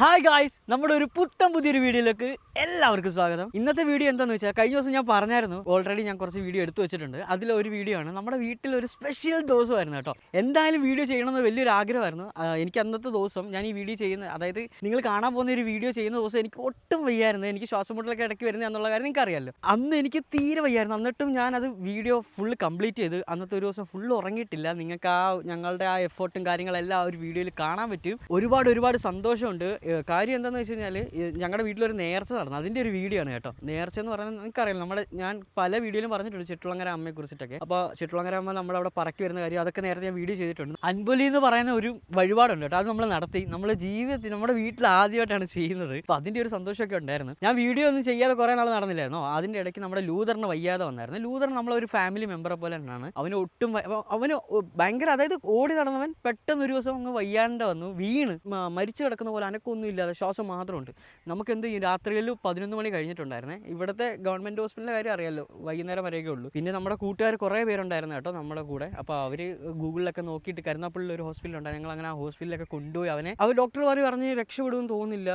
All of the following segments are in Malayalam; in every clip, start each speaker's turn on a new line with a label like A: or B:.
A: ഹായ് ഗായ്സ് നമ്മുടെ ഒരു പുത്തൻ പുതിയൊരു വീഡിയോയിലേക്ക് എല്ലാവർക്കും സ്വാഗതം. ഇന്നത്തെ വീഡിയോ എന്താണെന്ന് വെച്ചാൽ കഴിഞ്ഞ ദിവസം ഞാൻ പറഞ്ഞായിരുന്നു ഓൾറെഡി ഞാൻ കുറച്ച് വീഡിയോ എടുത്തു വെച്ചിട്ടുണ്ട്. അതിലെ ഒരു വീഡിയോ ആണ്. നമ്മുടെ വീട്ടിൽ ഒരു സ്പെഷ്യൽ ദിവസമായിരുന്നു കേട്ടോ. എന്തായാലും വീഡിയോ ചെയ്യണമെന്ന് വലിയൊരു ആഗ്രഹമായിരുന്നു. എനിക്ക് അന്നത്തെ ദിവസം ഞാൻ ഈ വീഡിയോ ചെയ്യുന്ന അതായത് നിങ്ങൾ കാണാൻ പോകുന്ന ഒരു വീഡിയോ ചെയ്യുന്ന ദിവസം എനിക്ക് ഒട്ടും വയ്യായിരുന്നു. എനിക്ക് ശ്വാസം മുട്ടലൊക്കെ ഇടയ്ക്ക് വരുന്നത് എന്നുള്ള കാര്യം നിങ്ങൾക്ക് അറിയാമല്ലോ അന്ന് എനിക്ക് തീരെ വയ്യായിരുന്നു. എന്നിട്ടും ഞാൻ അത് വീഡിയോ ഫുൾ കംപ്ലീറ്റ് ചെയ്ത് അന്നത്തെ ഒരു ദിവസം ഫുൾ ഉറങ്ങിയിട്ടില്ല. നിങ്ങൾക്ക് ആ ഞങ്ങളുടെ ആ എഫേർട്ടും കാര്യങ്ങളെല്ലാം ആ ഒരു വീഡിയോയിൽ കാണാൻ പറ്റും. ഒരുപാട് ഒരുപാട് സന്തോഷമുണ്ട്. കാര്യം എന്താണെന്ന് വെച്ച് കഴിഞ്ഞാൽ ഞങ്ങളുടെ വീട്ടിലൊരു നേർച്ച നടന്നു. അതിന്റെ ഒരു വീഡിയോ ആണ് കേട്ടോ. നേർച്ച എന്ന് പറയുന്നത് നിങ്ങൾക്കറിയാം നമ്മുടെ ഞാൻ പല വീഡിയോയിലും പറഞ്ഞിട്ടുണ്ട് ചെട്ടുളങ്ങര അമ്മയെ കുറിച്ചിട്ടൊക്കെ. അപ്പോൾ ചെട്ടുളങ്ങര അമ്മ നമ്മുടെ അവിടെ പറക്കി വരുന്ന കാര്യം അതൊക്കെ നേരത്തെ ഞാൻ വീഡിയോ ചെയ്തിട്ടുണ്ട്. അൻപൊലി എന്ന് പറയുന്ന ഒരു വഴിപാടുണ്ട് കേട്ടോ. അത് നമ്മൾ നടത്തി നമ്മുടെ ജീവിതത്തിൽ നമ്മുടെ വീട്ടിൽ ആദ്യമായിട്ടാണ് ചെയ്യുന്നത്. അപ്പോൾ അതിന്റെ ഒരു സന്തോഷമൊക്കെ ഉണ്ടായിരുന്നു. ഞാൻ വീഡിയോ ഒന്നും ചെയ്യാതെ കുറേ നാൾ നടന്നില്ലായിരുന്നോ? അതിന്റെ ഇടയ്ക്ക് നമ്മുടെ ലൂതറിന് വയ്യാതെ വന്നായിരുന്നു. ലൂതർ നമ്മളൊരു ഫാമിലി മെമ്പറെ പോലെ തന്നെയാണ്. അവന് ഒട്ടും അവന് ഭയങ്കര അതായത് ഓടി നടന്നവൻ പെട്ടെന്ന് ഒരു ദിവസം അങ്ങ് വയ്യാണ്ട് വന്നു വീണ് മരിച്ചു കിടക്കുന്ന പോലെ അനക്കൊന്നും ഇല്ലാതെ ശ്വാസം മാത്രമുണ്ട്. നമുക്ക് എന്ത് ചെയ്യും? രാത്രിയിൽ പതിനൊന്ന് മണി കഴിഞ്ഞിട്ടുണ്ടായിരുന്നേ. ഇവിടുത്തെ ഗവൺമെന്റ് ഹോസ്പിറ്റലിന്റെ കാര്യം അറിയാമല്ലോ വൈകുന്നേരം വരെയൊക്കെ ഉള്ളൂ. പിന്നെ നമ്മുടെ കൂട്ടുകാർ കുറേ പേരുണ്ടായിരുന്നു കേട്ടോ നമ്മുടെ കൂടെ. അപ്പോൾ അവർ ഗൂഗിളിലൊക്കെ നോക്കിയിട്ട് കരുനാപ്പള്ളിയിൽ ഒരു ഹോസ്പിറ്റൽ ഉണ്ടായി ഞങ്ങൾ അങ്ങനെ ആ ഹോസ്പിറ്റലിലൊക്കെ കൊണ്ടുപോയി അവനെ അവർ ഡോക്ടർമാർ പറഞ്ഞ് രക്ഷപ്പെടുമെന്ന് തോന്നുന്നില്ല.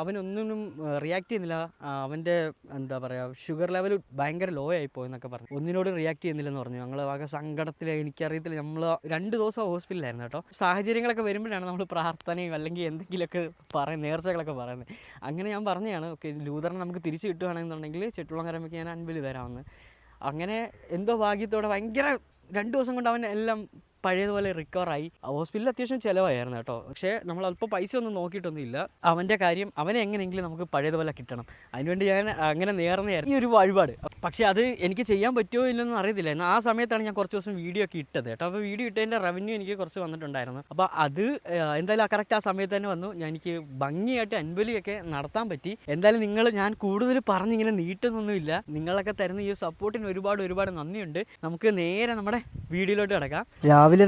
A: അവനൊന്നും റിയാക്ട് ചെയ്യുന്നില്ല. അവന്റെ എന്താ പറയുക ഷുഗർ ലെവൽ ഭയങ്കര ലോ ആയിപ്പോയി എന്നൊക്കെ പറഞ്ഞു. ഒന്നിനോട് റിയാക്ട് ചെയ്യുന്നില്ലെന്ന് പറഞ്ഞു. ഞങ്ങൾ ആകെ സങ്കടത്തിൽ എനിക്കറിയത്തില്ല നമ്മൾ രണ്ട് ദിവസം ഹോസ്പിറ്റലിലായിരുന്നു കേട്ടോ. സാഹചര്യങ്ങളൊക്കെ വരുമ്പോഴാണ് നമ്മൾ പ്രാർത്ഥനയും അല്ലെങ്കിൽ എന്തെങ്കിലുമൊക്കെ പറയും നേർച്ചകളൊക്കെ പറയുന്നത്. അങ്ങനെ ഞാൻ പറഞ്ഞതാണ് ഓക്കെ ലൂതറിനെ നമുക്ക് തിരിച്ചു കിട്ടുകയാണെന്നുണ്ടെങ്കിൽ ചെട്ടുളങ്കരമ്മയ്ക്ക് ഞാൻ അൻപതിൽ തരാമെന്ന്. അങ്ങനെ എന്തോ ഭാഗ്യത്തോടെ ഭയങ്കര രണ്ട് ദിവസം കൊണ്ട് അവൻ എല്ലാം പഴയതുപോലെ റിക്കവറായി ഹോസ്പിറ്റലിൽ അത്യാവശ്യം ചിലവായിരുന്നു കേട്ടോ. പക്ഷേ നമ്മൾ അല്പം പൈസ ഒന്നും നോക്കിയിട്ടൊന്നുമില്ല. അവന്റെ കാര്യം അവനെ എങ്ങനെയെങ്കിലും നമുക്ക് പഴയതുപോലെ കിട്ടണം. അതിനുവേണ്ടി ഞാൻ അങ്ങനെ നേർന്നയായിരുന്നു ഈ ഒരു വഴിപാട്. പക്ഷേ അത് എനിക്ക് ചെയ്യാൻ പറ്റുമോ ഇല്ലെന്ന് അറിയത്തില്ല. എന്നാൽ ആ സമയത്താണ് ഞാൻ കുറച്ച് ദിവസം വീഡിയോ ഒക്കെ ഇട്ടത് കേട്ടോ. അപ്പോൾ വീഡിയോ ഇട്ടതിന്റെ റവന്യൂ എനിക്ക് കുറച്ച് വന്നിട്ടുണ്ടായിരുന്നു. അപ്പോൾ അത് എന്തായാലും കറക്റ്റ് ആ സമയത്ത് തന്നെ വന്നു. ഞാൻ എനിക്ക് ഭംഗിയായിട്ട് അൻപലിയൊക്കെ നടത്താൻ പറ്റി. എന്തായാലും നിങ്ങൾ ഞാൻ കൂടുതൽ പറഞ്ഞിങ്ങനെ നീട്ടുന്നൊന്നുമില്ല. നിങ്ങളൊക്കെ തരുന്ന ഈ സപ്പോർട്ടിന് ഒരുപാട് ഒരുപാട് നന്ദിയുണ്ട്. നമുക്ക് നേരെ നമ്മുടെ വീഡിയോയിലോട്ട് കിടക്കാം.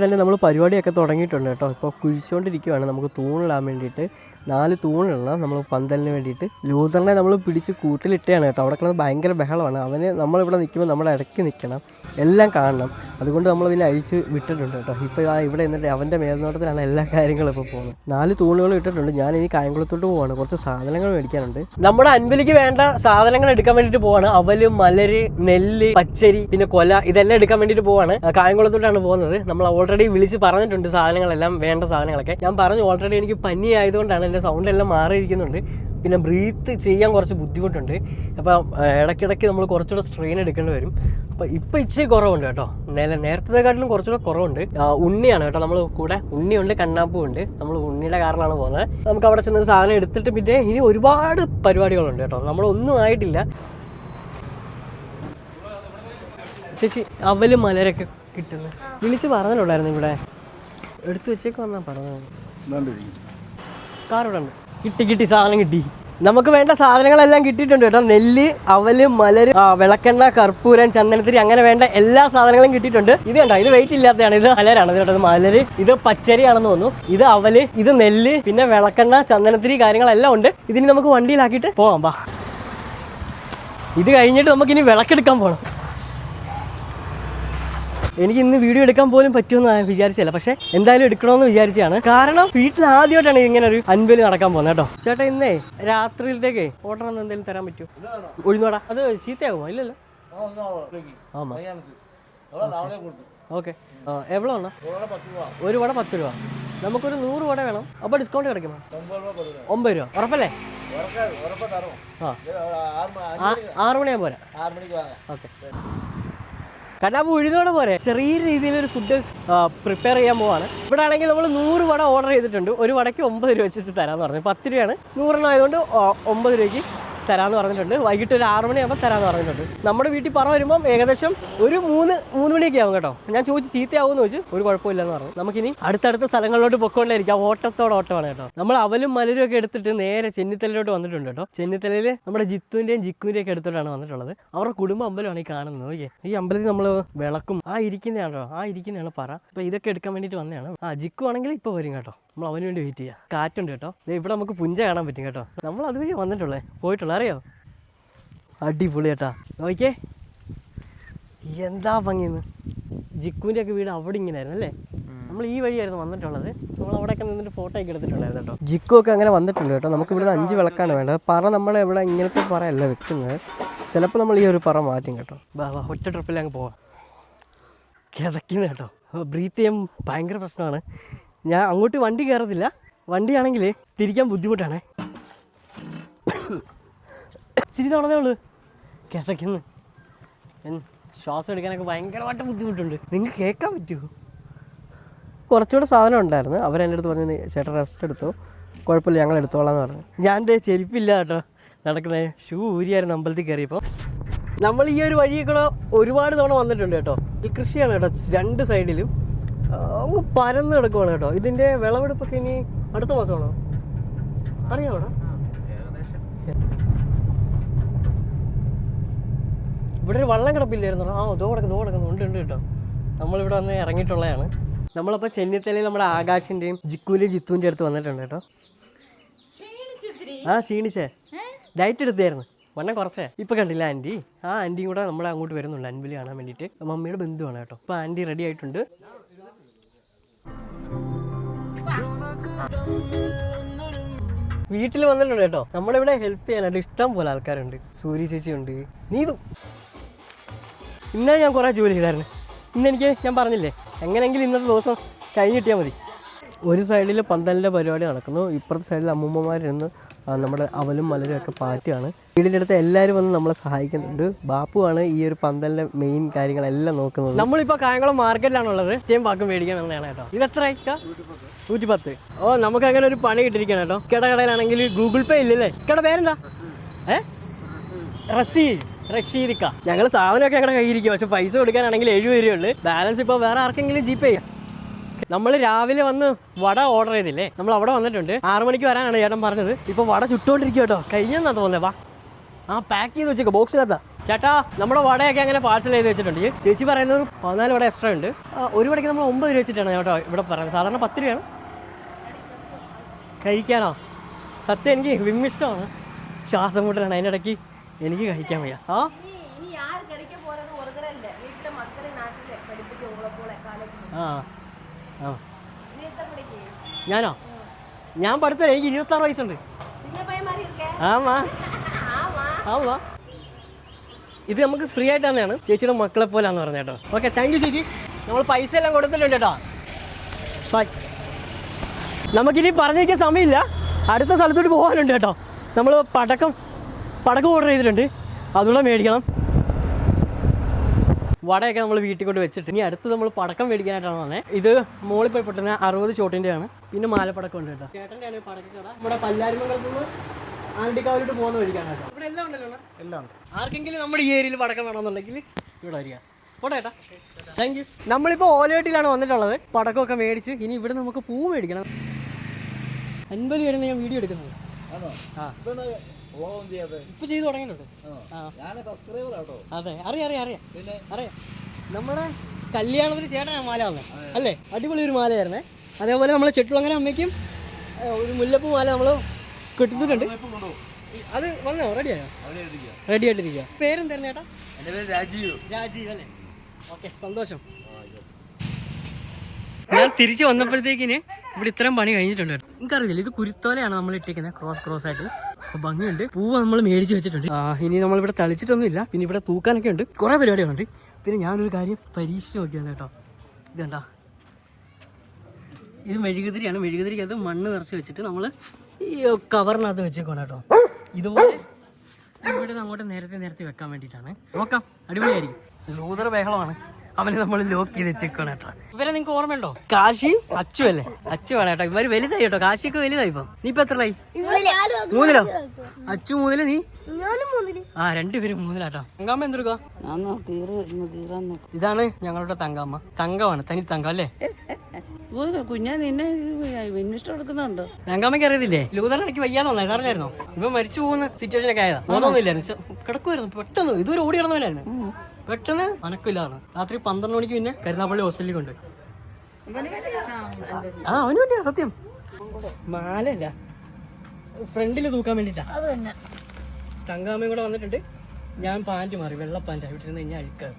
B: തന്നെ നമ്മൾ പരിപാടിയൊക്കെ തുടങ്ങിയിട്ടുണ്ട് കേട്ടോ. ഇപ്പോൾ കുഴിച്ചുകൊണ്ടിരിക്കുകയാണ് നമുക്ക് തൂണിടാൻ വേണ്ടിയിട്ട് നാല് തൂണിടണം നമ്മൾ പന്തലിന് വേണ്ടിയിട്ട് ലൂതറിനെ നമ്മൾ പിടിച്ച് കൂട്ടിലിട്ടാണ് കേട്ടോ. അവിടെ കിടന്ന് ഭയങ്കര ബഹളമാണ്. അവന് നമ്മളിവിടെ നിൽക്കുമ്പോൾ നമ്മുടെ ഇടയ്ക്ക് നിൽക്കണം എല്ലാം കാണണം. അതുകൊണ്ട് നമ്മൾ പിന്നെ അഴിച്ച് വിട്ടിട്ടുണ്ട് കേട്ടോ. ഇപ്പോൾ ആ ഇവിടെ നിന്നിട്ട് അവന്റെ മേൽനോട്ടത്തിലാണ് എല്ലാ കാര്യങ്ങളും ഇപ്പോൾ പോകുന്നത്. നാല് തൂണുകൾ ഇട്ടിട്ടുണ്ട്. ഞാൻ ഇനി കായംകുളത്തോട്ട് പോവാണ്. കുറച്ച് സാധനങ്ങൾ മേടിക്കാനുണ്ട്. നമ്മുടെ അൻപലിക്ക് വേണ്ട സാധനങ്ങൾ എടുക്കാൻ വേണ്ടിയിട്ട് പോവാണ്. അവൽ മലര് നെല്ല് പച്ചരി പിന്നെ കൊല ഇതെല്ലാം എടുക്കാൻ വേണ്ടിയിട്ട് പോവാണ്. കായംകുളത്തോട്ടാണ് പോകുന്നത്. നമ്മൾ ഓൾറെഡി വിളിച്ച് പറഞ്ഞിട്ടുണ്ട് സാധനങ്ങളെല്ലാം വേണ്ട സാധനങ്ങളൊക്കെ. ഞാൻ പറഞ്ഞു ഓൾറെഡി എനിക്ക് പനി ആയതുകൊണ്ടാണ് എന്റെ സൗണ്ട് എല്ലാം മാറിയിരിക്കുന്നുണ്ട്. പിന്നെ ബ്രീത്ത് ചെയ്യാൻ കുറച്ച് ബുദ്ധിമുട്ടുണ്ട്. അപ്പം ഇടയ്ക്കിടയ്ക്ക് നമ്മൾ കുറച്ചുകൂടെ സ്ട്രെയിൻ എടുക്കേണ്ടി വരും. അപ്പോൾ ഇപ്പോൾ ഇച്ചിരി കുറവുണ്ട് കേട്ടോ. നേരെ നേരത്തേക്കാട്ടിലും കുറച്ചുകൂടെ കുറവുണ്ട്. ഉണ്ണിയാണ് കേട്ടോ. നമ്മൾ കൂടെ ഉണ്ണിയുണ്ട് കണ്ണാപ്പും ഉണ്ട് നമ്മൾ ഉണ്ണിയുടെ കാറിലാണ് പോകുന്നത്. നമുക്ക് അവിടെ ചെന്ന് സാധനം എടുത്തിട്ട് പിന്നെ ഇനി ഒരുപാട് പരിപാടികളുണ്ട് കേട്ടോ. നമ്മളൊന്നും ആയിട്ടില്ല. ചേച്ചി അവൽ മലരൊക്കെ കിട്ടുന്നത് വിളിച്ച് പറഞ്ഞിട്ടുണ്ടായിരുന്നു ഇവിടെ. എടുത്തു വെച്ചേക്ക് വന്നാൽ പറഞ്ഞത് കാർ ഉണ്ട് കിട്ടി കിട്ടി സാധനം കിട്ടി. നമുക്ക് വേണ്ട സാധനങ്ങളെല്ലാം കിട്ടിയിട്ടുണ്ട് കേട്ടോ. നെല്ല് അവൽ മലര് വിളക്കെണ്ണ കർപ്പൂരം ചന്ദനത്തിരി അങ്ങനെ വേണ്ട എല്ലാ സാധനങ്ങളും കിട്ടിയിട്ടുണ്ട്. ഇത് കണ്ടോ? ഇത് വെയിറ്റ് ഇല്ലാത്തതാണ്. ഇത് മലരാണ് ഇത് കേട്ടോ മലര് ഇത് പച്ചരിയാണെന്ന് തോന്നുന്നു. ഇത് അവൽ ഇത് നെല്ല് പിന്നെ വിളക്കെണ്ണ ചന്ദനത്തിരി കാര്യങ്ങളെല്ലാം ഉണ്ട്. ഇതിന് നമുക്ക് വണ്ടിയിലാക്കിയിട്ട് പോവാം ബാ ഇത് കഴിഞ്ഞിട്ട് നമുക്ക് ഇനി വിളക്കെടുക്കാൻ പോകണം എനിക്ക് ഇന്ന് വീഡിയോ എടുക്കാൻ പോലും പറ്റുമെന്ന് വിചാരിച്ചില്ല പക്ഷെ എന്തായാലും എടുക്കണമെന്ന് വിചാരിച്ചാണ് കാരണം വീട്ടിൽ ആദ്യമായിട്ടാണ് ഇങ്ങനെ ഒരു അൻപൽ നടക്കാൻ പോകുന്നത് കേട്ടോ. ചേട്ടാ ഇന്നേ രാത്രിയിലത്തേക്ക് ഓർഡർ ഒന്ന് എന്തെങ്കിലും തരാൻ പറ്റുമോ? ഒഴിഞ്ഞോടാ അത് ചീത്തയാകുമോ ഇല്ലല്ലോ. ഓക്കെ. എവിടെ ഉണ്ടോ ഒരു വട പത്ത് രൂപ. നമുക്കൊരു നൂറ് വട വേണം. അപ്പോൾ ഡിസ്കൗണ്ട് കിടക്കുമോ? ഒമ്പത് രൂപ ഉറപ്പല്ലേ? ആറ് പോരാ ഓക്കെ. കണ്ണാപ്പ് ഉഴുതോടെ പോരെ. ചെറിയ രീതിയിൽ ഒരു ഫുഡ് പ്രിപ്പയർ ചെയ്യാൻ പോവാണ്. ഇവിടെ ആണെങ്കിൽ നമ്മൾ നൂറ് വട ഓർഡർ ചെയ്തിട്ടുണ്ട്. ഒരു വടയ്ക്ക് ഒമ്പത് രൂപ വെച്ചിട്ട് തരാമെന്ന് പറഞ്ഞു. പത്ത് രൂപയാണ്. നൂറെണ്ണം ആയതുകൊണ്ട് ഒമ്പത് രൂപയ്ക്ക് തരാമെന്ന് പറഞ്ഞിട്ടുണ്ട്. വൈകിട്ട് ഒരു ആറ് മണിയാകുമ്പോൾ തരാമെന്ന് പറഞ്ഞിട്ടുണ്ട്. നമ്മുടെ വീട്ടിൽ പറ വരുമ്പോൾ ഏകദേശം ഒരു മൂന്ന് മൂന്ന് മണിയൊക്കെ ആവും കേട്ടോ. ഞാൻ ചോദിച്ചു ചീത്തയാവുമെന്ന് ചോദിച്ചു. ഒരു കുഴപ്പമില്ലെന്ന് പറഞ്ഞു. നമുക്കിനി അടുത്തടുത്ത സ്ഥലങ്ങളിലോട്ട് പൊക്കോണ്ടിരിക്കാം ഓട്ടത്തോടെ ഓട്ടമാണ് കേട്ടോ. നമ്മൾ അവലും മലരും ഒക്കെ എടുത്തിട്ട് നേരെ ചെന്നിത്തലയിലോട്ട് വന്നിട്ടുണ്ട് കേട്ടോ. ചെന്നിത്തലയിൽ നമ്മുടെ ജിത്തുവിന്റെയും ജിക്കുവിന്റെയും ഒക്കെ എടുത്തിട്ടാണ് വന്നിട്ടുള്ളത്. അവരുടെ കുടുംബ അമ്പലമാണ് ഈ കാണുന്നത്. ഓക്കെ ഈ അമ്പലത്തിൽ നമ്മൾ വിളക്കും. ആ ഇരിക്കുന്നതാണ് ആ ഇരിക്കുന്നതാണ് പറ. അപ്പോൾ ഇതൊക്കെ എടുക്കാൻ വേണ്ടിയിട്ട് വന്നതാണ്. ആ ജിക്കു ആണെങ്കിൽ ഇപ്പോൾ വരും കേട്ടോ. നമ്മൾ അവന് വേണ്ടി വെയിറ്റ് ചെയ്യാം. കാറ്റുണ്ട് കേട്ടോ. ഇവിടെ നമുക്ക് പുഞ്ച കാണാൻ പറ്റും കേട്ടോ. നമ്മൾ അതുവഴി വന്നിട്ടുള്ളേ. പോയിട്ടുള്ള അറിയോ? അടിപൊളി കേട്ടാ. നോക്കിയേ. എന്താ ഭംഗിന്ന്. ജിക്കുവിന്റെ ഒക്കെ വീട് അവിടെ ഇങ്ങനെ ആയിരുന്നു അല്ലേ നമ്മൾ ഈ വഴിയായിരുന്നു വന്നിട്ടുള്ളത്.
A: നമ്മൾ അവിടെയൊക്കെ നിന്നിട്ട് ഫോട്ടോ ഒക്കെ എടുത്തിട്ടുണ്ടായിരുന്നു കേട്ടോ. ജിക്കു ഒക്കെ അങ്ങനെ വന്നിട്ടുണ്ട് കേട്ടോ. നമുക്ക് ഇവിടെ അഞ്ച് വിളക്കാണ് വേണ്ടത്. പറ നമ്മൾ ഇവിടെ ഇങ്ങനത്തെ പറയല്ല വെക്കുന്നത്. ചിലപ്പോൾ നമ്മൾ ഈ ഒരു പറ മാറ്റും കേട്ടോ. ഒറ്റ ട്രിപ്പിൽ അങ്ങ് പോവാം. കിതയ്ക്കുന്നു കേട്ടോ. ബ്രീത്ത് ചെയ്യാൻ ഭയങ്കര പ്രശ്നമാണ്. ഞാൻ അങ്ങോട്ട് വണ്ടി കയറത്തില്ല. വണ്ടിയാണെങ്കിൽ തിരിക്കാൻ ബുദ്ധിമുട്ടാണ്. ഇച്ചിരി നടന്നേ ഉള്ളൂ. കിടക്കുന്നു. ശ്വാസം എടുക്കാനൊക്കെ ഭയങ്കരമായിട്ട് ബുദ്ധിമുട്ടുണ്ട്. നിങ്ങൾക്ക് കേൾക്കാൻ പറ്റുമോ? കുറച്ചുകൂടെ സാധനം ഉണ്ടായിരുന്നു. അവരെന്റെ അടുത്ത് പറഞ്ഞു ചേട്ടൻ റെസ്റ്റ് എടുത്തു. കുഴപ്പമില്ല ഞങ്ങൾ എടുത്തോളാം എന്ന് പറഞ്ഞു. ഞാൻ എന്റെ ചെരുപ്പില്ല കേട്ടോ. നടക്കുന്നത് ഷൂ ഊരിയായിരുന്നു അമ്പലത്തിൽ കയറിയപ്പോൾ. നമ്മൾ ഈ ഒരു വഴിയൊക്കെ ഒരുപാട് തവണ വന്നിട്ടുണ്ട് കേട്ടോ. ഈ കൃഷിയാണ് കേട്ടോ. രണ്ട് സൈഡിലും അങ്ങ് പരന്ന് കിടക്കുവാണ് കേട്ടോ. ഇതിന്റെ വിളവെടുപ്പൊക്കെ ഇനി അടുത്ത മാസമാണോ? അറിയാമോടാ ഇവിടെ ഒരു വള്ളം കിടപ്പില്ലായിരുന്നു? ആ ഇതോ കിടക്കുന്നു ഇതോ കിടക്കുന്നു. ഉണ്ട് ഉണ്ട് കേട്ടോ. നമ്മളിവിടെ വന്ന് ഇറങ്ങിയിട്ടുള്ളതാണ്. നമ്മളപ്പോൾ ചെന്നിത്തലയിൽ നമ്മുടെ ആകാശിന്റെയും ജിക്കുവിന്റെയും ജിത്തുവിന്റെ അടുത്ത് വന്നിട്ടുണ്ട് കേട്ടോ. ആ ക്ഷീണിച്ചേ? ഡയറ്റ് എടുത്തായിരുന്നു. വണ്ണം കുറച്ചേ. ഇപ്പം കണ്ടില്ല ആന്റി ആ ആന്റിയും കൂടെ നമ്മുടെ അങ്ങോട്ട് വരുന്നുണ്ട്. അൻപലി കാണാൻ വേണ്ടിയിട്ട്. മമ്മിയുടെ ബന്ധുവാണ് കേട്ടോ. അപ്പോൾ ആന്റി റെഡി ആയിട്ടുണ്ട്. വീട്ടിൽ വന്നിട്ടുണ്ട് കേട്ടോ. നമ്മളിവിടെ ഹെൽപ്പ് ചെയ്യാനായിട്ട് ഇഷ്ടം പോലെ ആൾക്കാരുണ്ട്. സൂര്യ ചേച്ചി ഉണ്ട് നീതു. ഇന്നലെ ഞാൻ കുറേ ജോലി ചെയ്തായിരുന്നു. ഇന്ന് എനിക്ക് ഞാൻ പറഞ്ഞില്ലേ എങ്ങനെയെങ്കിലും ഇന്നത്തെ ദിവസം കഴിഞ്ഞ് കിട്ടിയാൽ മതി. ഒരു സൈഡിൽ പന്തലിന്റെ പരിപാടി നടക്കുന്നു. ഇപ്പുറത്തെ സൈഡിൽ അമ്മൂമ്മമാരിരുന്ന് നമ്മുടെ അവലും മലരും ഒക്കെ പാറ്റുകയാണ് വീടിന്റെ അടുത്ത് എല്ലാവരും വന്ന് നമ്മളെ സഹായിക്കുന്നുണ്ട്. ബാപ്പുവാണ് ഈ ഒരു പന്തലിന്റെ മെയിൻ കാര്യങ്ങളെല്ലാം നോക്കുന്നത്. നമ്മളിപ്പോൾ കായംകുളം മാർക്കറ്റിലാണുള്ളത്. ഏറ്റവും പാക്കും മേടിക്കാൻ വന്നതാണ് കേട്ടോ. ഇത് എത്ര നൂറ്റി പത്ത് ഓ നമുക്ക് അങ്ങനെ ഒരു പണി കിട്ടിയിരിക്കണം കേട്ടോ. കടകടയിലാണെങ്കിൽ ഗൂഗിൾ പേ ഇല്ലല്ലേ? കട പേരെന്താ? ഏ? റസീദ് റഷീദിക്ക. ഞങ്ങൾ സാധനമൊക്കെ ഞങ്ങളുടെ കയ്യിരിക്കും പക്ഷെ പൈസ കൊടുക്കാനാണെങ്കിൽ എഴുപത് രൂപയുള്ളൂ. ബാലൻസ് ഇപ്പോൾ വേറെ ആർക്കെങ്കിലും ജി ചെയ്യാം. നമ്മൾ രാവിലെ വന്ന് വട ഓർഡർ ചെയ്തില്ലേ? നമ്മൾ അവിടെ വന്നിട്ടുണ്ട്. ആറു മണിക്ക് വരാനാണ് ചേട്ടൻ പറഞ്ഞത്. ഇപ്പോൾ വട ചുട്ടുകൊണ്ടിരിക്കുക കേട്ടോ. കഴിഞ്ഞെന്നാ തോന്നുന്നത് വാ. ആ പാക്ക് ചെയ്ത് വെച്ചേക്ക് ബോക്സിനകത്താ ചേട്ടാ നമ്മുടെ വടയൊക്കെ അങ്ങനെ പാർസൽ ചെയ്ത് വെച്ചിട്ടുണ്ട്. ചേച്ചി പറയുന്ന ഒരു പതിനാല് വട എക്സ്ട്രാ ഉണ്ട്. ഒരു വടയ്ക്ക് നമ്മൾ ഒമ്പത് രൂപ വെച്ചിട്ടാണ് ചേട്ടാ ഇവിടെ പറയുന്നത്. സാധാരണ പത്ത് രൂപയാണ്. കഴിക്കാനോ? സത്യം എനിക്ക് വിമ്മിഷ്ടമാണ് ശ്വാസം കൂട്ടലാണ് അതിന്റെ ഇടയ്ക്ക് എനിക്ക് കഴിക്കാൻ വയ്യ. ആ? ആ ഞാനോ? ഞാൻ പഠിത്തല്ലേ എനിക്ക് ഇരുപത്താറ് വയസ്സുണ്ട്. ആമാ ഇത് നമുക്ക് ഫ്രീ ആയിട്ട് തന്നെയാണ്. ചേച്ചിയുടെ മക്കളെ പോലാന്ന് പറഞ്ഞ കേട്ടോ. ഓക്കെ താങ്ക് യു ചേച്ചി. നമ്മൾ പൈസ എല്ലാം കൊടുത്തിട്ടുണ്ട് കേട്ടോ. ബൈ നമുക്കിനി പറഞ്ഞിരിക്കാൻ സമയമില്ല. അടുത്ത സ്ഥലത്തോട്ട് പോകാനുണ്ട് കേട്ടോ. നമ്മൾ പടക്കം പടക്കം ഓർഡർ ചെയ്തിട്ടുണ്ട്. അതുകൂടെ മേടിക്കണം. വടയൊക്കെ നമ്മൾ വീട്ടിൽ കൊണ്ട് വെച്ചിട്ട് ഇനി അടുത്ത് നമ്മൾ പടക്കം മേടിക്കാനായിട്ടാണ് വന്നത് ഇത് മോളിൽ പോയി പൊട്ടുന്ന അറുപത് ഷോട്ടിന്റെ ആണ് പിന്നെ മാലപ്പടക്കം ഉണ്ട് കേട്ടോ. നമ്മുടെ നിന്ന് ആണ്ടിക്കാവിലോട്ട് പോകുന്ന വഴിക്കാണ് കേട്ടോ ഇവിടെ എല്ലാം ഉണ്ടല്ലോ
B: എല്ലാം ഉണ്ട്.
A: ആർക്കെങ്കിലും നമ്മുടെ ഈ ഏരിയയിൽ പടക്കം വേണമെന്നുണ്ടെങ്കിൽ ഇവിടെ വരിക. പോട്ടെ ഏട്ടാ. താങ്ക് യു നമ്മളിപ്പോൾ ഓലവെട്ടിലാണ് വന്നിട്ടുള്ളത്. പടക്കമൊക്കെ മേടിച്ച് ഇനി ഇവിടെ നമുക്ക് പൂ മേടിക്കണം. അൻപത് പേരുന്ന് ഞാൻ വീഡിയോ എടുക്കുന്നത്. ഇപ്പൊ ചെയ്തു തുടങ്ങിയിട്ടുണ്ട്. അതെ. അറിയാം അറിയാം അറിയാം. നമ്മുടെ കല്യാണത്തിന് ചേട്ടനാണ് മാല വന്നത് അല്ലേ? അടിപൊളി ഒരു മാലയായിരുന്നേ. അതേപോലെ നമ്മളെ ചെട്ടുളങ്ങര അമ്മയ്ക്കും ഒരു മുല്ലപ്പൂ മാല നമ്മൾ കിട്ടുന്നുണ്ട്. അത് വന്നോ? റെഡിയായോ റെഡി ആയിട്ടിരിക്കുക. പേരെന്തായിരുന്നു ചേട്ടാ?
B: എന്റെ പേര് രാജീവ്.
A: രാജീവ് അല്ലേ? ഓക്കെ സന്തോഷം. ഞാൻ തിരിച്ചു വന്നപ്പോഴത്തേക്കിന് ഇവിടെ ഇത്രയും പണി കഴിഞ്ഞിട്ടുണ്ട്. എനിക്കറിയില്ല ഇത് കുരുത്തോലയാണ് നമ്മൾ ഇട്ടിരിക്കുന്നത്. ക്രോസ് ക്രോസ് ആയിട്ട്. അപ്പൊ ഭംഗിയുണ്ട്. പൂവ് നമ്മൾ മേടിച്ച് വെച്ചിട്ടുണ്ട്. ആ ഇനി നമ്മൾ ഇവിടെ തളിച്ചിട്ടൊന്നുമില്ല. പിന്നെ ഇവിടെ തൂക്കാനൊക്കെ ഉണ്ട്. കുറേ പരിപാടികളുണ്ട്. പിന്നെ ഞാനൊരു കാര്യം പരീക്ഷിച്ച് നോക്കിയാണ് കേട്ടോ. ഇത് കണ്ടോ ഇത് മെഴുകുതിരിയാണ്. മെഴുകുതിരിക്കകത്ത് മണ്ണ് നിറച്ച് വെച്ചിട്ട് നമ്മൾ ഈ കവറിനകത്ത് വെച്ചേക്കാണ് കേട്ടോ. ഇതുപോലെ ഇവിടെ അങ്ങോട്ട് നേരത്തെ നേരത്തെ വെക്കാൻ വേണ്ടിയിട്ടാണ്. നോക്കാം അടിപൊളിയായിരിക്കും. ലൂതർ ബഹളമാണ്. അവനെ നമ്മൾ ലോക്ക് ചെയ്ത് വെച്ചേക്കാണ് കേട്ടോ. ഇവരെ നിങ്ങൾക്ക് ഓർമ്മയുണ്ടോ? കാശി അച്ചു അല്ലേ? അച്ചു വേണം കേട്ടോ. ഇവർ വലുതായി കേട്ടോ. കാശിയൊക്കെ വലുതായി ഇപ്പം. നീ ഇപ്പൊ എത്രയായി? മൂന്നിലോ? അച്ചു മൂന്നിൽ നീ? ആ രണ്ടുപേരും മൂന്നിലാട്ടോ തങ്കാമ്മ എന്തെടുക്കോ ഇതാണ് ഞങ്ങളുടെ തങ്കാമ്മ. തങ്കമാണ് തനി തങ്കം അല്ലേ?
C: കുഞ്ഞാ നിന്നെ വിന്നിഷ്ടം എടുക്കുന്നുണ്ടോ?
A: തങ്കാമ്മയ്ക്ക് അറിയത്തില്ലേ? ലൂതറിനിടയ്ക്ക് വയ്യാന്ന് തോന്നുന്നു. അറിഞ്ഞായിരുന്നോ ഇവ മരിച്ചു പോകുന്ന സിറ്റുവേഷൻ ഒക്കെ ആയതാ. ബോധമൊന്നുമില്ലായിരുന്നു ചെ- കിടക്കുമായിരുന്നു പെട്ടെന്ന്. ഇതുവരെ ഓടി കിടന്നവരായിരുന്നു പെട്ടെന്ന് അനക്കില്ലാണ് രാത്രി പന്ത്രണ്ട് മണിക്ക് പിന്നെ കരുനാപ്പള്ളി ഹോസ്പിറ്റലിൽ കൊണ്ട് ആ അവന് വേണ്ടിയാ സത്യം. മാലല്ല ഫ്രണ്ടിൽ തൂക്കാൻ വേണ്ടിട്ടാ. തങ്കാമ്മയും കൂടെ വന്നിട്ടുണ്ട്. ഞാൻ പാന്റ് മാറി വെള്ള പാന്റ് ഇവിടെ ഇരുന്ന് കഴിഞ്ഞാൽ അഴുക്കാറ്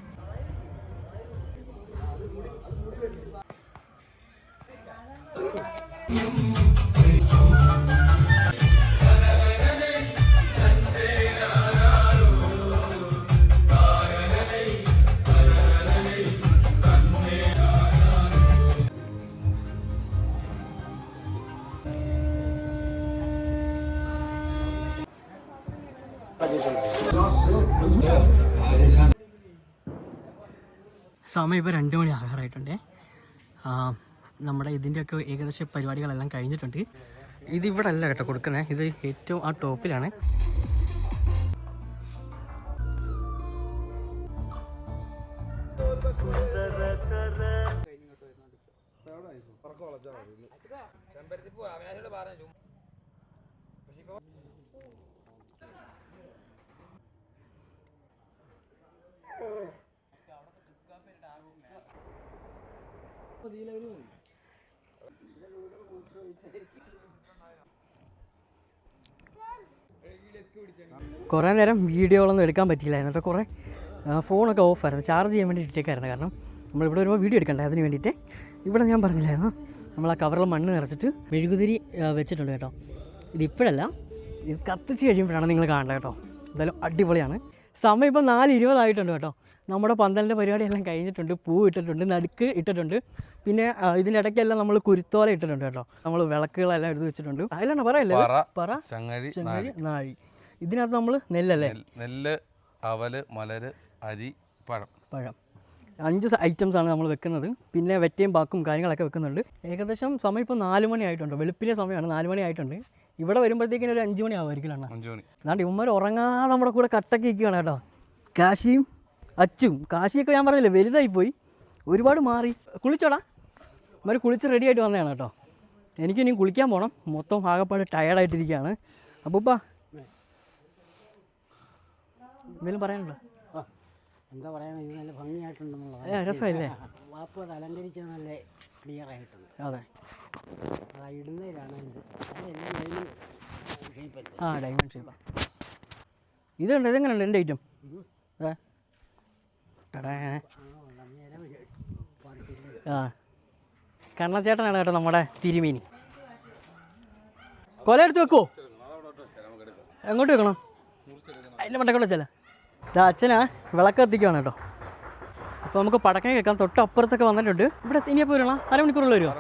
A: സമയം ഇപ്പോൾ രണ്ട് മണി ആകാറായിട്ടുണ്ട്. ആ, നമ്മുടെ ഇതിന്റെയൊക്കെ ഏകദേശം പരിപാടികളെല്ലാം കഴിഞ്ഞിട്ടുണ്ട്. ഇതിവിടെ അല്ല കേട്ടോ കൊടുക്കുന്നത് ഇത് ഏറ്റവും ആ ടോപ്പിലാണ്. കുറേ നേരം വീഡിയോകളൊന്നും എടുക്കാൻ പറ്റിയില്ല. എന്നിട്ട് കുറേ ഫോണൊക്കെ ഓഫായിരുന്നു ചാർജ് ചെയ്യാൻ വേണ്ടി ഇട്ടേക്കായിരുന്നു കാരണം നമ്മളിവിടെ വരുമ്പോൾ വീഡിയോ എടുക്കണ്ടേ? അതിന് വേണ്ടിയിട്ട്. ഇവിടെ ഞാൻ പറഞ്ഞില്ലായിരുന്നു. നമ്മൾ ആ കവറിൽ മണ്ണ് നിറച്ചിട്ട് മെഴുകുതിരി വെച്ചിട്ടുണ്ട് കേട്ടോ. ഇത് ഇപ്പോഴല്ല ഇത് കത്തിച്ച് കഴിയുമ്പോഴാണ് നിങ്ങൾ കാണേണ്ടത് കേട്ടോ. എന്തായാലും അടിപൊളിയാണ്. സമയം ഇപ്പോൾ നാല് ഇരുപതായിട്ടുണ്ട് കേട്ടോ. നമ്മുടെ പന്തലിന്റെ പരിപാടിയെല്ലാം കഴിഞ്ഞിട്ടുണ്ട് പൂ ഇട്ടിട്ടുണ്ട് നടുക്ക് ഇട്ടിട്ടുണ്ട്. പിന്നെ ഇതിന്റെ ഇടയ്ക്കെല്ലാം നമ്മൾ കുരുത്തോല ഇട്ടിട്ടുണ്ട് കേട്ടോ. നമ്മൾ വിളക്കുകളെല്ലാം എടുത്ത് വെച്ചിട്ടുണ്ട്. അതിലാണ് പറയല്ലേ?
D: പറ ചങ്ങഴി
A: ചെങ്ങഴി നാഴി. ഇതിനകത്ത് നമ്മൾ നെല്ലല്ലേ?
D: നെല്ല് അവൽ മലര് അരി പഴം.
A: പഴം. അഞ്ച് ഐറ്റംസ് ആണ് നമ്മൾ വെക്കുന്നത്. പിന്നെ വെറ്റയും ബാക്കും കാര്യങ്ങളൊക്കെ വെക്കുന്നുണ്ട്. ഏകദേശം സമയം ഇപ്പോൾ നാല് മണി ആയിട്ടുണ്ട്. വെളുപ്പിലെ സമയമാണ് നാല് മണി ആയിട്ടുണ്ട്. ഇവിടെ വരുമ്പോഴത്തേക്കിനും ഒരു അഞ്ച് മണി ആവുമായിരിക്കും അണ്ണാ.
D: അഞ്ച് മണി.
A: അതാണ്ട് ഇവന്മാർ ഉറങ്ങാതെ നമ്മുടെ കൂടെ കട്ടക്ക് ഇരിക്കുകയാണ് കേട്ടോ. കാശിയും അച്ചും കാശിയൊക്കെ ഞാൻ പറഞ്ഞില്ലേ വലുതായി പോയി. ഒരുപാട് മാറി. കുളിച്ചോടാ. ഇവർ കുളിച്ച് റെഡി ആയിട്ട് വന്നതാണ് കേട്ടോ. എനിക്ക് ഇനി കുളിക്കാൻ പോകണം മൊത്തം ആകെപ്പാട് ടയർഡായിട്ടിരിക്കുകയാണ് അപ്പൂപ്പാ. എന്തെങ്കിലും പറയാനുണ്ടോ?
E: എന്താ പറയാൻ ഇത് നല്ല ഭംഗിയായിട്ടുണ്ടെന്നുള്ളത്
A: ഏ രസമല്ലേ
E: വാപ്പ് അത് നല്ല ക്ലിയർ ആയിട്ടുണ്ട്.
A: അതെ.
E: ആ ഇടുന്നതിലാണ്
A: ആ ഡയമണ്ട് ഇതുണ്ട് ഇതെങ്ങനെയുണ്ട് എന്റെ ഐറ്റം ടടേ. ആ. കണ്ണച്ചേട്ടനാണ് കേട്ടോ നമ്മുടെ തിരുമീനി. കൊല എടുത്ത് വെക്കോ. എങ്ങോട്ട് വെക്കണം? അതിന്റെ മണ്ടക്കൂടെ ചെല്ല. ഇത് അച്ഛനാ വിളക്ക് കത്തിക്കുവാണ് കേട്ടോ. അപ്പോൾ നമുക്ക് പടക്കം കേൾക്കാം. തൊട്ടപ്പുറത്തൊക്കെ വന്നിട്ടുണ്ട്. ഇവിടെ ഇനിയപ്പോൾ വരണം അരമണിക്കൂറുള്ള വരുമോ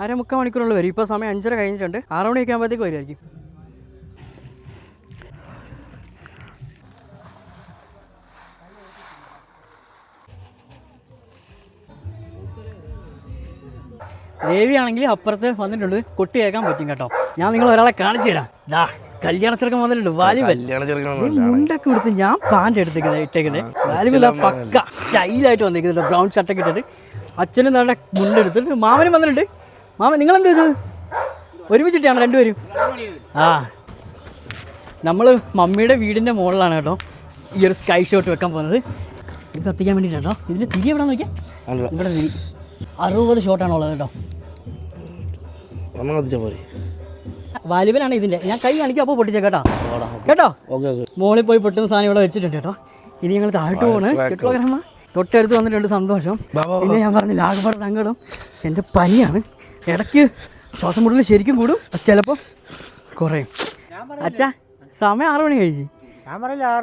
A: അരമുക്കാൽ. മണിക്കൂറുള്ള വരും. ഇപ്പോൾ സമയം അഞ്ചര കഴിഞ്ഞിട്ടുണ്ട്. ആറ് മണിയൊക്കെ ആകുമ്പോഴത്തേക്ക് വരുമായിരിക്കും ദേവിയാണെങ്കിൽ അപ്പുറത്ത് വന്നിട്ടുണ്ട്. കൊട്ടി കേൾക്കാൻ പറ്റും കേട്ടോ. ഞാൻ നിങ്ങൾ ഒരാളെ കാണിച്ചു തരാം. ദാ കല്യാണ ചെറുക്കൻ വന്നിട്ടുണ്ട്. വാലിബൽ. മുണ്ടൊക്കെ എടുത്ത് ഞാൻ പാന്റ് എടുത്തേക്കുന്നത് ഇട്ടേക്കുന്നത് വാലിബൽ പക്ക സ്റ്റൈലായിട്ട് വന്നിരിക്കുന്നുണ്ട് ബ്രൗൺ ഷർട്ടൊക്കെ ഇട്ടിട്ട്. അച്ഛനും നല്ല മുണ്ടെടുത്തിട്ട് മാമനും വന്നിട്ടുണ്ട്. മാമൻ നിങ്ങൾ എന്ത് ഇത്? ഒരുമിച്ചിട്ടാണ് രണ്ടുപേരും? ആ. നമ്മൾ മമ്മിയുടെ വീടിന്റെ മുകളിലാണ് കേട്ടോ ഈ ഒരു സ്കൈ ഷോട്ട് വെക്കാൻ പോകുന്നത്. ഇത് കത്തിക്കാൻ വേണ്ടിയിട്ടാണ് കേട്ടോ. ഇതിന്റെ തിരി എവിടെ നോക്കിയാൽ ഇവിടെ തിരി. അറുപത് ഷോട്ടാണ് ഉള്ളത് കേട്ടോ.
F: പോരെ
A: വാലിബലാണ് ഇതിന്റെ ഞാൻ കൈ കാണിക്കും അപ്പോൾ പൊട്ടിച്ചേ കേട്ടോ. കേട്ടോ?
F: Okay okay.
A: മോളിൽ പോയി പൊട്ടുന്ന സാധനം ഇവിടെ വെച്ചിട്ടുണ്ട് കേട്ടോ. ഇനി ഞങ്ങൾ താഴോട്ട് പോണ്. തൊട്ടടുത്ത് വന്നിട്ടുണ്ട് സന്തോഷം. പിന്നെ ഞാൻ പറഞ്ഞില്ല ആകെപ്പാട് സങ്കടം. എന്റെ പനിയാണ്. ഇടയ്ക്ക് ശ്വാസം മുട്ടൽ ശരിക്കും കൂടും. ചിലപ്പോൾ കുറയും. അച്ഛാ സമയം ആറ് മണി കഴിഞ്ഞ്.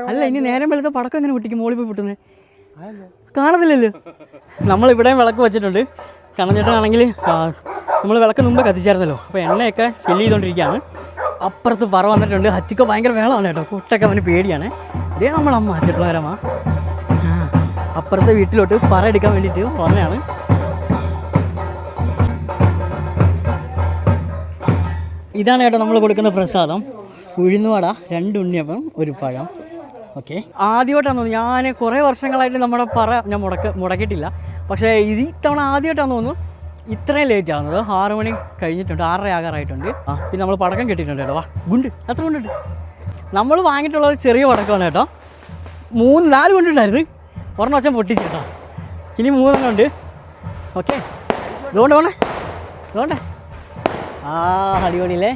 A: അല്ല ഇനി നേരം വെളുത്ത പടക്കം എങ്ങനെ കുട്ടിക്ക് മോളിൽ പോയി പൊട്ടുന്നത് കാണുന്നില്ലല്ലോ. നമ്മളിവിടെയും വിളക്ക് വെച്ചിട്ടുണ്ട്. കണ്ണഞ്ചേട്ടനാണെങ്കിൽ നമ്മൾ വിളക്ക് മുമ്പ് കത്തിച്ചായിരുന്നല്ലോ. അപ്പോൾ എണ്ണയൊക്കെ ഫില്ല് ചെയ്തുകൊണ്ടിരിക്കുകയാണ് അപ്പുറത്ത് പറ വന്നിട്ടുണ്ട്. ഹച്ചിക്ക ഭയങ്കര വേളമാണ് കേട്ടോ. കുട്ടൊക്കെ അവന് പേടിയാണ്. ഇതേ നമ്മളമ്മ അച്ചിട്ടുള്ളവരമ്മ അപ്പുറത്തെ വീട്ടിലോട്ട് പറ എടുക്കാൻ വേണ്ടിയിട്ട് വന്നതാണ്. ഇതാണ് കേട്ടോ നമ്മൾ കൊടുക്കുന്ന പ്രസാദം. ഉഴുന്നുവട രണ്ട് ഉണ്ണിയപ്പം ഒരു പഴം. ഓക്കെ. ആദ്യമായിട്ടാണ് തോന്നുന്നു. ഞാൻ കുറേ വർഷങ്ങളായിട്ട് നമ്മുടെ പറ ഞാൻ മുടക്ക മുടക്കിയിട്ടില്ല. പക്ഷേ ഇത് ഇത്തവണ ആദ്യമായിട്ടാണ് തോന്നുന്നു. ഇത്രയും ലേറ്റ് ആവുന്നത് ആറ് മണി കഴിഞ്ഞിട്ടുണ്ട്. ആറര ആകാറായിട്ടുണ്ട്. ആ പിന്നെ നമ്മൾ പടക്കം കിട്ടിയിട്ടുണ്ട് കേട്ടോ. വാ ഗുണ്ട്. എത്ര ഗുണ്ടുണ്ട്? നമ്മൾ വാങ്ങിയിട്ടുള്ളത് ചെറിയ പടക്കമാണ് കേട്ടോ. മൂന്ന് നാല് ഗുണ്ടുണ്ടായിരുന്നു. ഒരെണ്ണം അച്ഛൻ പൊട്ടിച്ചു കേട്ടോ. ഇനി മൂന്നെണ്ണം ഉണ്ട്. ഓക്കെ. ഇതുകൊണ്ട് വേണേ ഇതുകൊണ്ടേ? ആ അടിപൊളിയില്ലേ?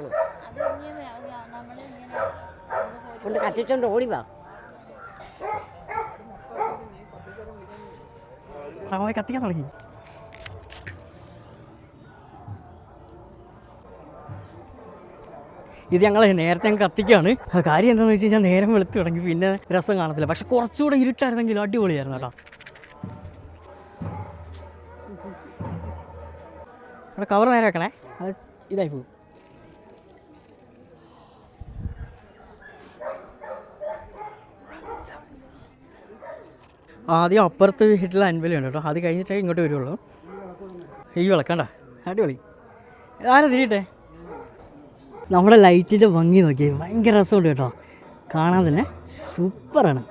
E: എടുക്കണം കൊണ്ട് കത്തിച്ചോണ്ട് ഓടി വാ.
A: അവൻ കത്തിക്കാൻ തുടങ്ങി. ഇത് ഞങ്ങൾ നേരത്തെ ഞങ്ങൾ കത്തിക്കുകയാണ് ആ കാര്യം എന്താണെന്ന് വെച്ച് കഴിഞ്ഞാൽ നേരം വെളുത്ത് തുടങ്ങി പിന്നെ രസം കാണത്തില്ല. പക്ഷെ കുറച്ചുകൂടെ ഇരുട്ടായിരുന്നെങ്കിൽ അടിപൊളിയായിരുന്നു കേട്ടോ. അവിടെ കവർ നേരെ വെക്കണേ. അത് ഇതായി പോകും. ആദ്യം അപ്പുറത്ത് വീട്ടിലെ അൻപലുണ്ട് കേട്ടോ. അത് കഴിഞ്ഞിട്ടേ ഇങ്ങോട്ട് വരുള്ളൂ. ഈ വിളക്കണ്ട. അടിപൊളി. ആരാ തിരിയട്ടെ? നമ്മുടെ ലൈറ്റിന്റെ ഭംഗി നോക്കി. ഭയങ്കര രസമുണ്ട് കേട്ടോ. കാണാൻ തന്നെ സൂപ്പറാണ്.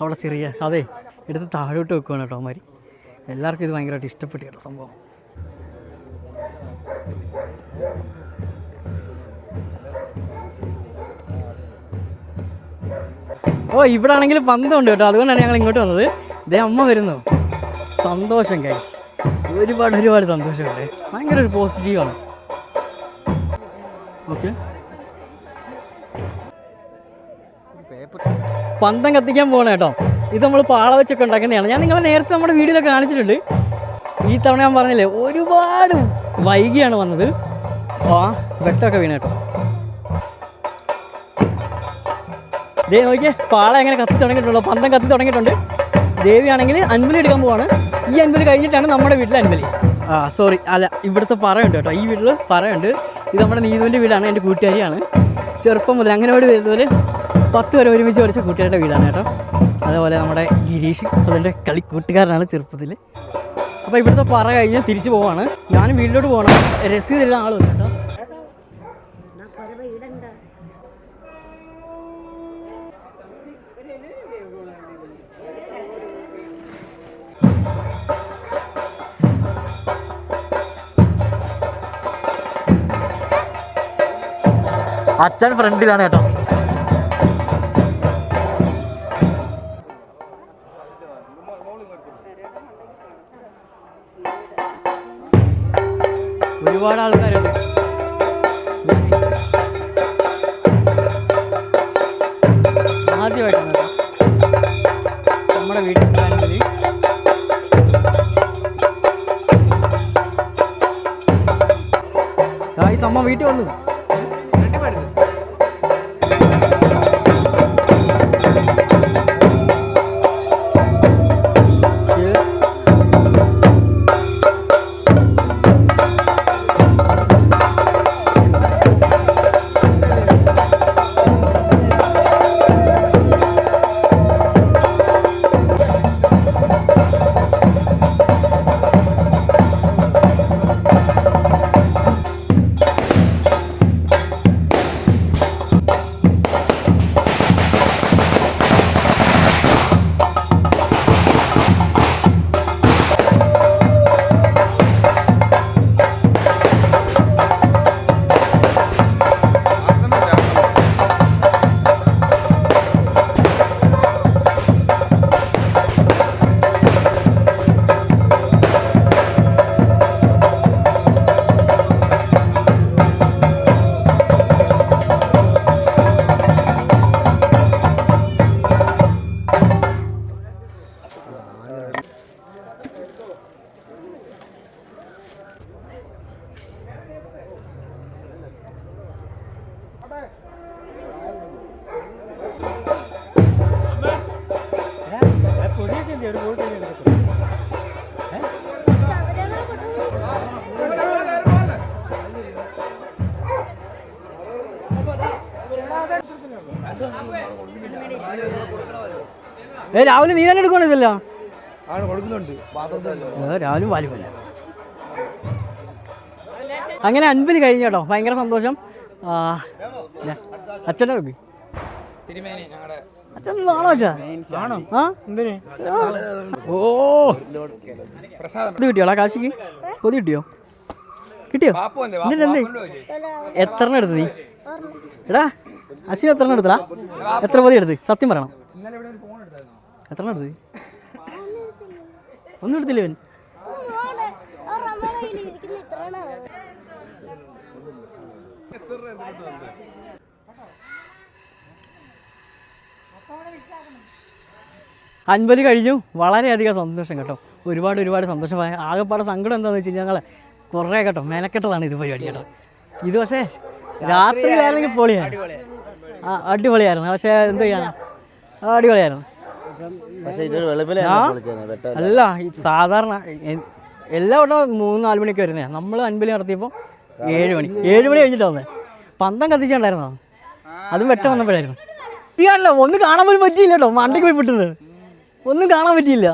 A: അവിടെ സിറിയ അതെ. എടുത്ത് താഴോട്ട് വെക്കുവാണ് കേട്ടോ അവന്മാർ എല്ലാവർക്കും ഇത് ഭയങ്കരമായിട്ട് ഇഷ്ടപ്പെട്ടു കേട്ടോ സംഭവം. ഓ ഇവിടെ ആണെങ്കിൽ പന്തമുണ്ട് കേട്ടോ. അതുകൊണ്ടാണ് ഞങ്ങൾ ഇങ്ങോട്ട് വന്നത്. ഇതേ അമ്മ വരുന്നു. സന്തോഷം കൈ ഒരുപാട് ഒരുപാട് സന്തോഷമുണ്ട്. ഭയങ്കര ഒരു പോസിറ്റീവാണ്. ഓക്കെ. പന്തം കത്തിക്കാൻ പോകണം കേട്ടോ. ഇത് നമ്മൾ പാള വെച്ചൊക്കെ ഉണ്ടാക്കുന്നതാണ്. ഞാൻ നിങ്ങളെ നേരത്തെ നമ്മുടെ വീഡിയോയിലൊക്കെ കാണിച്ചിട്ടുണ്ട്. ഈ തവണ ഞാൻ പറഞ്ഞില്ലേ ഒരുപാട് വൈകിയാണ് വന്നത്. ആ വെട്ടമൊക്കെ വീണ കേട്ടോ. ദേ നോക്കിയേ പാള എങ്ങനെ കത്തി തുടങ്ങിയിട്ടുള്ളൂ പന്തം കത്തി തുടങ്ങിയിട്ടുണ്ട്. ദേവിയാണെങ്കിൽ അൻപലി എടുക്കാൻ പോവാണ്. ഈ അൻപലി കഴിഞ്ഞിട്ടാണ് നമ്മുടെ വീട്ടിൽ അൻപലി. ആ സോറി അല്ല ഇവിടുത്തെ പറയുണ്ട് കേട്ടോ. ഈ വീട്ടിൽ പറയുണ്ട്. ഇത് നമ്മുടെ നീതുവിന്റെ വീടാണ് എന്റെ കൂട്ടുകാരിയാണ്. ചെറുപ്പം മുതൽ അങ്ങനെ ഒരു വരുന്നതിൽ പത്ത് വരെ ഒരുമിച്ച് ഓടിച്ച കൂട്ടുകാരുടെ വീടാണ് കേട്ടോ. അതേപോലെ നമ്മുടെ ഗിരീഷ് അതിന്റെ കളിക്കൂട്ടുകാരനാണ് ചെറുപ്പത്തിൽ അപ്പോൾ ഇവിടുത്തെ പറ കഴിഞ്ഞ് തിരിച്ചു പോവാണ്. ഞാൻ വീട്ടിലോട്ട് പോകണം. രസീത് തരുന്ന വന്നു കേട്ടോ. അച്ഛൻ ഫ്രണ്ടിലാണ് കേട്ടോ. ഗായ്സ് അമ്മ വീട്ടിൽ വന്നു. ഏ രാവിലെ നീ തന്നെ എടുക്കണോ ഇതല്ലോ? ഏ, രാവിലെ വാലുമല്ല അങ്ങനെ അൻപത് കഴിഞ്ഞ കേട്ടോ. ഭയങ്കര സന്തോഷം. അച്ഛനെ നോക്കി അച്ഛൻ നാണോ ഇത് കിട്ടിയോടാ കാശിക്ക് കൊതി കിട്ടിയോ കിട്ടിയോ എന്നിട്ട് എന്ത് എത്ര എണ്ണം എടുത്ത് നീ എടാ അശ്വിൻ എത്ര എണ്ണം എടുത്തടാ എത്ര പൊതി എടുത്ത് സത്യം പറയണം എത്ര എണ്ണം എടുത്ത് ഒന്നും എടുത്തില്ല ഇവൻ അൻപത് കഴിഞ്ഞു. വളരെയധികം സന്തോഷം കേട്ടോ. ഒരുപാട് ഒരുപാട് സന്തോഷം ആകെപ്പാടെ സങ്കടം എന്താണെന്ന് വെച്ച് കഴിഞ്ഞാൽ ഞങ്ങൾ കുറേ കേട്ടോ മെനക്കെട്ടതാണ് ഇത് പരിപാടി കേട്ടോ. ഇത് പക്ഷേ രാത്രി ആയിരുന്നെങ്കിൽ പൊളിയാണ് ആ അടിപൊളിയായിരുന്നു. പക്ഷേ എന്ത് ചെയ്യാനാ? അടിപൊളിയായിരുന്നു. അല്ല ഈ സാധാരണ എല്ലാ വട്ടം മൂന്ന് നാല് മണിക്ക് വരുന്നേ. നമ്മൾ അൻപലി നടത്തിയപ്പോൾ ഏഴ് മണി. ഏഴ് മണി കഴിഞ്ഞിട്ടാണ് പന്തം കത്തിച്ചുണ്ടായിരുന്നോ അതും വെട്ടം വന്നപ്പോഴായിരുന്നു. ഇത് കാണില്ല ഒന്നും കാണാൻ പോലും പറ്റിയില്ല കേട്ടോ മണ്ടയ്ക്ക് പോയി പെട്ടത്. ഒന്നും കാണാൻ പറ്റിയില്ല.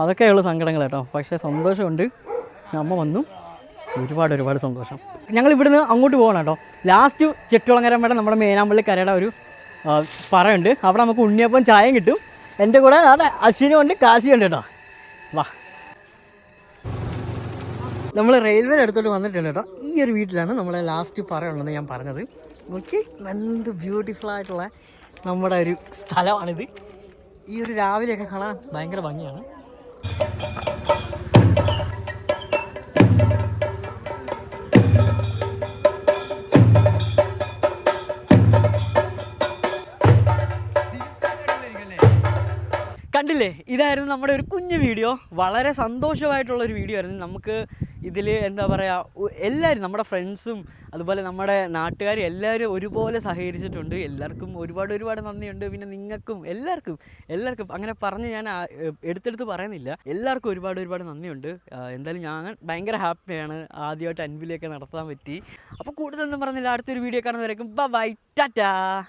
A: അതൊക്കെയുള്ള സങ്കടങ്ങൾ കേട്ടോ. പക്ഷേ സന്തോഷമുണ്ട്. അമ്മ വന്നു. ഒരുപാട് ഒരുപാട് സന്തോഷം. ഞങ്ങൾ ഇവിടുന്ന് അങ്ങോട്ട് പോകണം കേട്ടോ. ലാസ്റ്റ് ചെട്ടുളങ്ങരമ്മയുടെ നമ്മുടെ മേനാമ്പള്ളി കരയുടെ ഒരു പറയുണ്ട്. അവിടെ നമുക്ക് ഉണ്ണിയപ്പം ചായയും കിട്ടും. എന്റെ കൂടെ അതെ അശ്വിനും ഉണ്ട് കാശിയും ഉണ്ട് കേട്ടോ. വാ. നമ്മൾ റെയിൽവേയുടെ അടുത്തോട്ട് വന്നിട്ടുണ്ട് കേട്ടോ. ഈ ഒരു വീട്ടിലാണ് നമ്മളെ ലാസ്റ്റ് പറയുള്ളതെന്ന് ഞാൻ പറഞ്ഞത്. നോക്കി. നല്ല ബ്യൂട്ടിഫുൾ ആയിട്ടുള്ള നമ്മുടെ ഒരു സ്ഥലമാണിത്. ഈ ഒരു രാവിലെയൊക്കെ കാണാൻ ഭയങ്കര ഭംഗിയാണ്. കണ്ടില്ലേ? ഇതായിരുന്നു നമ്മുടെ ഒരു കുഞ്ഞു വീഡിയോ വളരെ സന്തോഷമായിട്ടുള്ള ഒരു വീഡിയോ ആയിരുന്നു. നമുക്ക് ഇതിൽ എന്താ പറയുക എല്ലാവരും നമ്മുടെ ഫ്രണ്ട്സും അതുപോലെ നമ്മുടെ നാട്ടുകാരും എല്ലാവരും ഒരുപോലെ സഹകരിച്ചിട്ടുണ്ട്. എല്ലാവർക്കും ഒരുപാട് ഒരുപാട് നന്ദിയുണ്ട്. പിന്നെ നിങ്ങൾക്കും എല്ലാവർക്കും എല്ലാവർക്കും അങ്ങനെ പറഞ്ഞ് ഞാൻ എടുത്തെടുത്ത് പറയുന്നില്ല. എല്ലാവർക്കും ഒരുപാട് ഒരുപാട് നന്ദിയുണ്ട്. എന്തായാലും ഞാൻ ഭയങ്കര ഹാപ്പിയാണ് ആദ്യമായിട്ട് അൻപിലേക്ക് നടത്താൻ പറ്റി. അപ്പോൾ കൂടുതലൊന്നും പറഞ്ഞില്ല. അടുത്തൊരു വീഡിയോ കാണുന്നവരേക്കും ബൈ ടാറ്റാ.